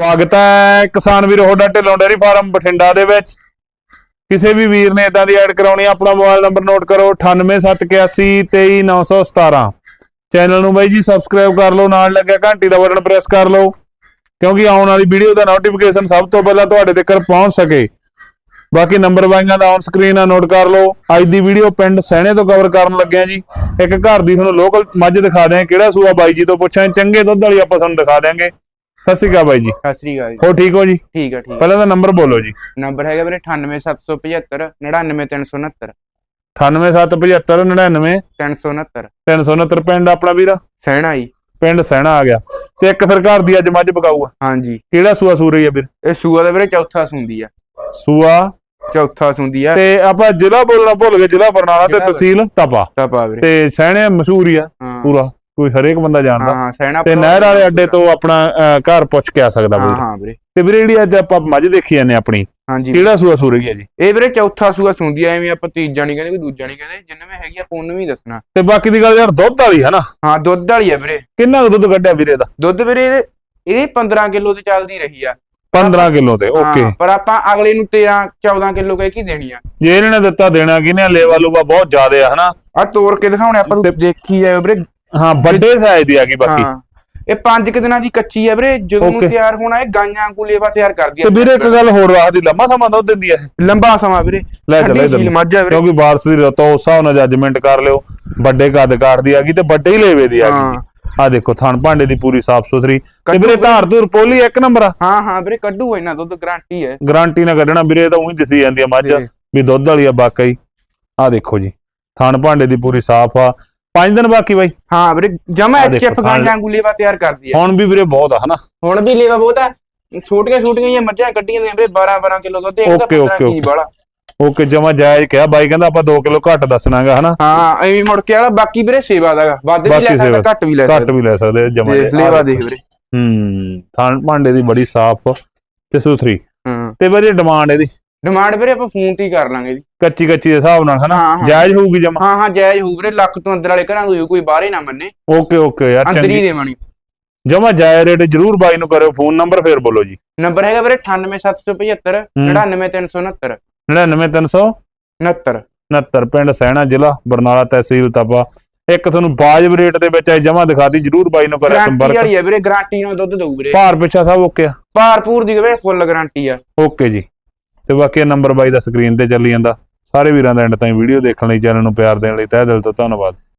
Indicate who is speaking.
Speaker 1: ਸਵਾਗਤ ਹੈ ਕਿਸਾਨ ਵੀਰ ਤੁਹਾਡਾ ਢਿੱਲੋਂ ਡੇਰੀ ਫਾਰਮ ਬਠਿੰਡਾ ਦੇ ਵਿੱਚ। ਕਿਸੇ ਵੀ ਵੀਰ ਨੇ ਇਦਾਂ ਦੀ ਐਡ ਕਰਾਉਣੀ ਆ, ਆਪਣਾ ਮੋਬਾਈਲ ਨੰਬਰ ਨੋਟ ਕਰੋ 9871823917 ਚੈਨਲ ਨੂੰ ਬਾਈ ਜੀ ਸਬਸਕ੍ਰਾਈਬ ਕਰ ਲਓ ਨਾਲ ਲੱਗਿਆ ਘੰਟੀ ਦਾ ਬਟਨ ਪ੍ਰੈਸ ਕਰ ਲਓ ਕਿਉਂਕਿ ਆਉਣ ਵਾਲੀ ਵੀਡੀਓ ਦਾ ਨੋਟੀਫਿਕੇਸ਼ਨ ਸਭ ਤੋਂ ਪਹਿਲਾਂ ਤੁਹਾਡੇ ਤੱਕ ਪਹੁੰਚ ਸਕੇ। ਬਾਕੀ ਨੰਬਰ ਬਾਈਆਂ ਦਾ ਔਨ ਸਕਰੀਨ ਆ ਨੋਟ ਕਰ ਲਓ। ਅੱਜ ਦੀ ਵੀਡੀਓ ਪਿੰਡ ਸਹਿਣੇ ਤੋਂ ਕਵਰ ਕਰਨ ਲੱਗਿਆ ਜੀ। ਇੱਕ ਘਰ ਦੀ ਤੁਹਾਨੂੰ ਲੋਕਲ ਮੱਝ ਦਿਖਾ ਦਿਆਂ ਕਿਹੜਾ ਸੂਆ ਬਾਈ ਜੀ ਤੋਂ ਪੁੱਛਾਂ ਚੰਗੇ ਦੁੱਧ ਵਾਲੀ ਆਪਾਂ ਤੁਹਾਨੂੰ ਦਿਖਾ ਦਿਆਂਗੇ। ਸਤਿ ਸ਼੍ਰੀ ਅਕਾਲ ਬਾਈ ਜੀ।
Speaker 2: ਸਤਿ ਸ੍ਰੀ ਅਕਾਲ ਜੀ।
Speaker 1: ਹੋ ਠੀਕ ਹੋ ਜੀ?
Speaker 2: ਠੀਕ ਆ ਠੀਕ
Speaker 1: ਪਹਿਲਾਂ ਤਾਂ ਨੰਬਰ ਬੋਲੋ ਜੀ।
Speaker 2: ਨੰਬਰ ਹੈਗਾ ਵੀਰੇ 98775 99369
Speaker 1: 98775 99
Speaker 2: 369
Speaker 1: 369 ਪਿੰਡ ਆਪਣਾ ਵੀਰਾ?
Speaker 2: ਸਹਿਣਾ ਜੀ।
Speaker 1: ਪਿੰਡ ਸਹਿਣਾ ਆ ਗਿਆ। ਤੇ ਇੱਕ ਫਿਰ ਘਰ ਦੀ ਅੱਜ ਮੱਝ ਪਕਾਊਗਾ।
Speaker 2: ਹਾਂਜੀ।
Speaker 1: ਕਿਹੜਾ ਸੂਆ ਸੂ ਰਹੀ ਆ ਵੀਰ?
Speaker 2: ਇਹ ਸੂਆ ਦਾ ਵੀਰੇ ਚੌਥਾ ਸੁੰਦੀ ਆ।
Speaker 1: ਸੂਆ?
Speaker 2: ਚੌਥਾ ਸੁੰਦੀ ਆ।
Speaker 1: ਤੇ ਆਪਾਂ ਜ਼ਿਲ੍ਹਾ ਬੋਲਣਾ ਭੁੱਲ ਗਏ ਜ਼ਿਲ੍ਹਾ ਬਰਨਾਲਾ ਤੇ
Speaker 2: ਜ਼ਿਲ੍ਹਾ
Speaker 1: ਤਹਿਸੀਲ ਤਪਾ
Speaker 2: ਟਪਾ ਵੀਰੇ।
Speaker 1: ਤੇ ਸਹਿਣੇ ਮਸ਼ਹੂਰ ਹੀ ਆ
Speaker 2: ਹਾਂ।
Speaker 1: ਪੂਰਾ। ਕੋਈ ਹਰੇਕ ਬੰਦਾ
Speaker 2: ਹਾਂ
Speaker 1: ਜਾਣਦਾ
Speaker 2: ਹਾਂ
Speaker 1: ਤੇ ਨਹਿਰ ਵਾਲੇ ਅੱਡੇ ਤੋਂ ਆਪਣਾ ਅਹ, ਘਰ ਪੁੱਛ ਕੇ ਆ ਸਕਦਾ
Speaker 2: ਹਾਂ ਹਾਂ ਵੀਰੇ।
Speaker 1: ਤੇ ਵੀਰੇ ਜਿਹੜੀ ਅੱਜ ਆਪਾਂ ਮੱਝ ਦੇਖੀ ਜਾਂਦੇ ਆਪਣੀ
Speaker 2: ਹਾਂਜੀ।
Speaker 1: ਕਿਹੜਾ ਸੂਆ ਸੂ ਰਹੀ ਆ ਜੀ?
Speaker 2: ਇਹ ਵੀਰੇ ਚੌਥਾ ਸੂਆ ਸੁੰਦੀ ਆ ਐਵੇਂ ਆਪਾਂ ਤੀਜਾ ਨਹੀਂ ਕਹਿੰਦੇ ਕੋਈ ਦੂਜਾ ਨਹੀਂ ਕਹਿੰਦੇ ਜਿੰਨੇ ਵਿੱਚ ਹੈਗੀ ਆਪਾਂ ਉਹਨੂੰ ਵੀ ਦੱਸਣਾ।
Speaker 1: ਤੇ ਬਾਕੀ ਦੀ ਗੱਲ ਯਾਰ ਦੁੱਧ ਵਾਲੀ ਹੈ ਨਾ?
Speaker 2: ਹਾਂ ਦੁੱਧ ਵਾਲੀ ਆ ਵੀਰੇ।
Speaker 1: ਕਿੰਨਾ ਕੁ ਦੁੱਧ ਕੱਢਿਆ ਵੀਰੇ ਦਾ
Speaker 2: ਦੁੱਧ ਵੀਰੇ ਇਹਦੇ ਇਹਦੇ 15 ਕਿਲੋ ਤੇ ਚੱਲਦੀ ਰਹੀ ਆ।
Speaker 1: 15 ਕਿਲੋ ਤੇ ਓਕੇ।
Speaker 2: ਹਾਂ, ਪਰ ਆਪਾਂ ਅਗਲੇ ਨੂੰ 13 14 ਕਿਲੋ ਕਹਿ ਕੇ ਦੇਣੀ ਆ।
Speaker 1: ਜੇ ਇਹਨਾਂ ਨੇ ਦਿੱਤਾ ਦੇਣਾ ਕਿਨੇ ਲੇਵਾ ਲੂਵਾ ਬਹੁਤ ਜ਼ਿਆਦੇ ਆ ਹਨਾ?
Speaker 2: ਆ ਤੋੜ ਕੇ ਦਿਖਾਉਣੇ ਆਪਾਂ ਨੂੰ ਦੇਖੀ ਜਾਏ ਵੀਰੇ।
Speaker 1: ਹਾਂ ਵੱਡੇ ਸਾਈਜ਼ ਦੀ ਆ ਗਈ ਬਾਕੀ।
Speaker 2: ਹਾਂ। ਇਹ 5 ਕਿ ਦਿਨਾਂ ਦੀ ਕੱਚੀ ਹੈ ਵੀਰੇ ਜਦੋਂ ਨੂੰ. ਤਿਆਰ ਹੋਣਾ ਇਹ ਗਾਈਆਂ ਕੁਲੇਵਾ ਤਿਆਰ ਕਰਦੀ
Speaker 1: ਤੇ ਵੀਰੇ ਇੱਕ ਗੱਲ ਹੋਰ ਰੱਖਦੀ ਲੰਮਾ ਸਮਾਂ ਦੁੱਧ ਦਿੰਦੀ ਆ
Speaker 2: ਲੰਬਾ ਸਮਾਂ ਵੀਰੇ।
Speaker 1: ਲੈ ਚੱਲ ਇਧਰ
Speaker 2: ਝੀਲ ਮੱਝ ਆ ਵੀਰੇ।
Speaker 1: ਕਿਉਂਕਿ ਬਾਰਸ ਦੀ ਰਤੋ ਉਸ ਹਿਸਾਬ ਨਾਲ ਜੱਜਮੈਂਟ ਕਰ ਲਿਓ। ਵੱਡੇ ਕੱਦ ਕਾਠ ਦੀ ਆ ਗਈ ਤੇ ਵੱਡੇ ਹੀ ਲੇਵੇ ਦੀ ਆ। ਗਈ। ਆ ਦੇਖੋ ਥਣ ਭਾਂਡੇ ਦੀ ਪੂਰੀ ਸਾਫ਼ ਸੁਥਰੀ। ਤੇ ਵੀਰੇ। ਧਾਰ ਧੂਰ ਪੋਲੀ ਇੱਕ ਨੰਬਰ ਆ?
Speaker 2: ਹਾਂ ਹਾਂ ਵੀਰੇ ਕੱਢੂ ਇਹਨਾਂ ਦੁੱਧ ਗਾਰੰਟੀ ਹੈ
Speaker 1: ਗਾਰੰਟੀ ਨਾਲ ਕੱਢਣਾ ਵੀਰੇ ਤਾਂ ਉਹੀ ਦਿਸੀ ਜਾਂਦੀ ਆ ਮੱਝ। ਵੀ ਦੁੱਧ ਵਾਲੀ ਆ ਬਾਕੀ ਆ ਦੇਖੋ ਜੀ ਥਣ ਭਾਂਡੇ ਦੀ ਪੂਰੀ ਸਾਫ਼ ਆ। ਪੰਜ ਦਿਨ ਬਾਕੀ ਬਾਈ।
Speaker 2: ਹਾਂ ਵੀਰੇ ਜਮਾ
Speaker 1: ਆਹ ਦੇਖੋ,
Speaker 2: ਐਫ ਗਾਈਆਂ ਕੁਲੇਵਾ ਤਿਆਰ ਕਰਦੀ ਹੈ
Speaker 1: ਹੁਣ ਵੀ ਵੀਰੇ ਬਹੁਤ ਆ ਹਨਾ?
Speaker 2: ਹੁਣ ਵੀ ਲੇਵਾ ਬਹੁਤ ਹੈ ਛੋਟੀਆਂ ਛੋਟੀਆਂ ਜਿਹੀਆਂ ਮੱਝਾਂ ਕੱਢੀਆਂ ਨੇ ਵੀਰੇ 12 12 ਕਿਲੋ ਦੁੱਧ ਤਾਂ
Speaker 1: Okay,
Speaker 2: 15
Speaker 1: okay,
Speaker 2: ਕੀ ਵਾਲਾ।
Speaker 1: ਓਕੇ ਜਮਾ ਜਾਇਜ਼ ਕਿਹਾ। ਬਾਈ ਕਹਿੰਦਾ ਆਪਾਂ 2 ਕਿਲੋ ਘੱਟ ਦੱਸਣਾਗਾ ਹਨਾ?
Speaker 2: ਹਾਂ ਐਵੇਂ ਮੁੜ ਕੇ ਵਾਲਾ ਬਾਕੀ ਵੀਰੇ ਸੇਵਾ ਦਾਗਾ। ਵੱਧ ਵੀ ਲੈ ਸਕਦਾ। ਘੱਟ ਵੀ ਲੈ
Speaker 1: ਘੱਟ
Speaker 2: ਸਕਦਾ
Speaker 1: ਵੀ ਲੈ ਸਕਦੇ ਜਮਾ
Speaker 2: ਦੇਖ ਲੇਵਾ ਦੇਖ ਵੀਰੇ।
Speaker 1: ਹੂੰ ਥਣ ਭਾਂਡੇ ਦੀ ਬੜੀ ਸਾਫ਼ ਤੇ ਸੁਥਰੀ।
Speaker 2: ਹਾਂ।
Speaker 1: ਤੇ ਵੀਰੇ ਡਿਮਾਂਡ ਇਹਦੀ।
Speaker 2: ਡਿਮਾਂਡ ਵੀਰੇ ਆਪਾਂ ਫੋਨ ਤੇ ਹੀ ਕਰ ਲਾਂਗੇ ਜੀ।
Speaker 1: ਕੱਚੀ ਕੱਚੀ ਦੇ ਹਿਸਾਬ ਨਾਲ ਹਨਾ?
Speaker 2: ਹਾਂ, ਹਾਂ।
Speaker 1: ਜਾਇਜ਼ ਹੋਊਗੀ ਜਮਾ?
Speaker 2: ਹਾਂ ਹਾਂ ਜਾਇਜ਼ ਹੋਊ ਵੀਰੇ ਲੱਖ ਤੋਂ ਅੰਦਰ ਵਾਲੇ ਘਰਾਂ ਹੋਊ, ਕੋਈ ਬਾਹਰੇ ਨਾ ਮੰਨੇ।
Speaker 1: ਓਕੇ ਓਕੇ ਯਾਰ
Speaker 2: ਅੰਦਰ ਹੀ
Speaker 1: ਚੰਗੀ। ਜਮਾ ਜਾਇਜ਼ ਰੇਟ ਜਰੂਰ ਬਾਈ ਨੂੰ ਕਰਿਓ ਫੋਨ ਨੰਬਰ ਫੇਰ ਬੋਲੋ ਜੀ।
Speaker 2: ਨੰਬਰ ਹੈਗਾ ਵੀਰੇ 98775 99369
Speaker 1: 99300
Speaker 2: 69
Speaker 1: 69 ਪਿੰਡ ਸਹਿਣਾ ਜ਼ਿਲ੍ਹਾ ਬਰਨਾਲਾ ਤਹਿਸੀਲ ਤਪਾ। ਇੱਕ ਤੁਹਾਨੂੰ ਬਾਜਬ ਰੇਟ ਦੇ ਵਿੱਚ ਜਮਾ ਦਿਖਾਤੀ ਜਰੂਰ ਬਾਈ ਨੂੰ ਕਰਿਓ
Speaker 2: ਗਾਰੰਟੀ
Speaker 1: ਸੰਪਰਕ।
Speaker 2: ਵਾਲੀ ਹੈ ਵੀਰੇ ਗਾਰੰਟੀ ਨਾਲ ਦੁੱਧ ਦਊ ਵੀਰੇ।
Speaker 1: ਭਾਰ ਪਿੱਛਾ ਸਭ ਓਕੇ ਆ?
Speaker 2: ਭਾਰ ਪੂਰ ਦੀ ਵੀਰੇ ਫੁੱਲ ਗਾਰੰਟੀ ਆ।
Speaker 1: ਓਕੇ ਜੀ। ਤੇ ਬਾਕੀ ਨੰਬਰ ਬਾਈ ਦਾ ਸਕਰੀਨ ਤੇ ਚੱਲੀ ਜਾਂਦਾ। ਸਾਰੇ ਵੀਰਾਂ ਦਾ ਐਂਡ ਤਾਈਂ ਵੀਡੀਓ ਦੇਖਣ ਲਈ ਚੈਨਲ ਨੂੰ ਪਿਆਰ ਦੇਣ ਲਈ ਤਹਿ ਦਿਲ ਤੋਂ ਧੰਨਵਾਦ।